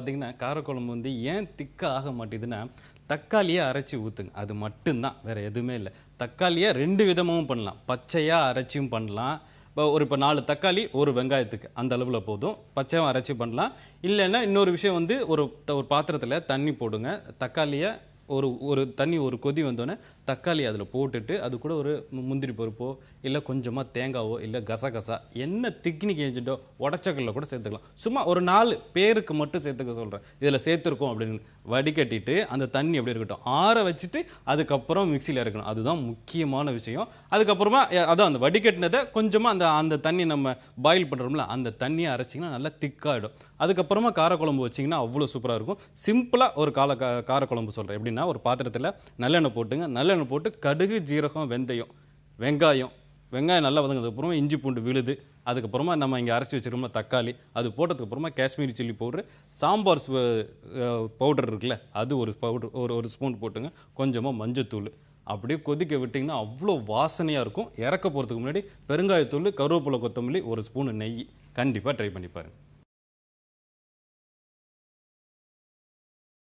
பார்த்தீங்கன்னா காரக்குழம்பு வந்து ஏன் திக்காக ஆக மாட்டேதுன்னா தக்காளியை அரைச்சி ஊற்றுங்க அது மட்டும்தான் வேறு எதுவுமே இல்லை. தக்காளியை ரெண்டு விதமாகவும் பண்ணலாம். பச்சையாக அரைச்சியும் பண்ணலாம். இப்போ ஒரு இப்போ நாலு தக்காளி ஒரு வெங்காயத்துக்கு. அந்த அளவில் போதும். பச்சையாக அரைச்சி பண்ணலாம். இல்லைன்னா இன்னொரு விஷயம் வந்து ஒரு த- ஒரு பாத்திரத்தில் தண்ணி போடுங்க. தக்காளியை ஒரு ஒரு தண்ணி ஒரு கொதி வந்தோடனே தக்காளி அதில் போட்டுட்டு அது கூட ஒரு முந்திரி பருப்போ இல்லை கொஞ்சமாக தேங்காவோ இல்லை கசகசா என்ன திக்னிக் ஏஜென்ட்டோ உடச்சக்கல்ல கூட சேர்த்துக்கலாம். சும்மா ஒரு நாலு பேருக்கு மட்டும் சேர்த்துக்க சொல்கிறேன் இதில் சேர்த்துருக்கோம் அப்படின்னு வடிகட்டிட்டு அந்த தண்ணி எப்படி இருக்கட்டும் ஆற வச்சுட்டு அதுக்கப்புறம் மிக்சியில் இருக்கணும் அதுதான் முக்கியமான விஷயம். அதுக்கப்புறமா அதான் அந்த வடிகட்டினதை கொஞ்சமாக அந்த அந்த தண்ணி நம்ம பாயில் பண்ணுறோம்ல அந்த தண்ணியை அரைச்சிங்கன்னா நல்லா திக்காகிடும் அதுக்கப்புறமா காரக்குழம்பு வச்சிங்கன்னா அவ்வளோ சூப்பராக இருக்கும். சிம்பிளாக ஒரு கால காரக்குழம்பு சொல்கிறேன் எப்படின்னா ஒரு பாத்திரத்தில் நல்லெண்ணெய் போட்டுங்க. நல்லெண்ணெய் போட்டு கடுகு ஜீரகம் வெந்தயம் வெங்காயம். வெங்காயம் நல்லா வதங்கினதுக்கப்புறமா இஞ்சி பூண்டு விழுது. அதுக்கப்புறமா நம்ம இங்கே அரைச்சி வச்சிருக்கோம்ல தக்காளி அது போட்டதுக்கப்புறமா Kashmiri chilli powder sambar powder இருக்குல்ல அது ஒரு பவுடர் ஒரு ஒரு ஸ்பூன் போட்டுங்க. கொஞ்சமாக மஞ்சத்தூள். அப்படியே கொதிக்க விட்டிங்கன்னா அவ்வளோ வாசனையாக இருக்கும். இறக்க போகிறதுக்கு முன்னாடி பெருங்காயத்தூள் கருவேப்பிலை கொத்தமல்லி ஒரு ஸ்பூன் நெய். கண்டிப்பாக ட்ரை பண்ணி பாருங்கள்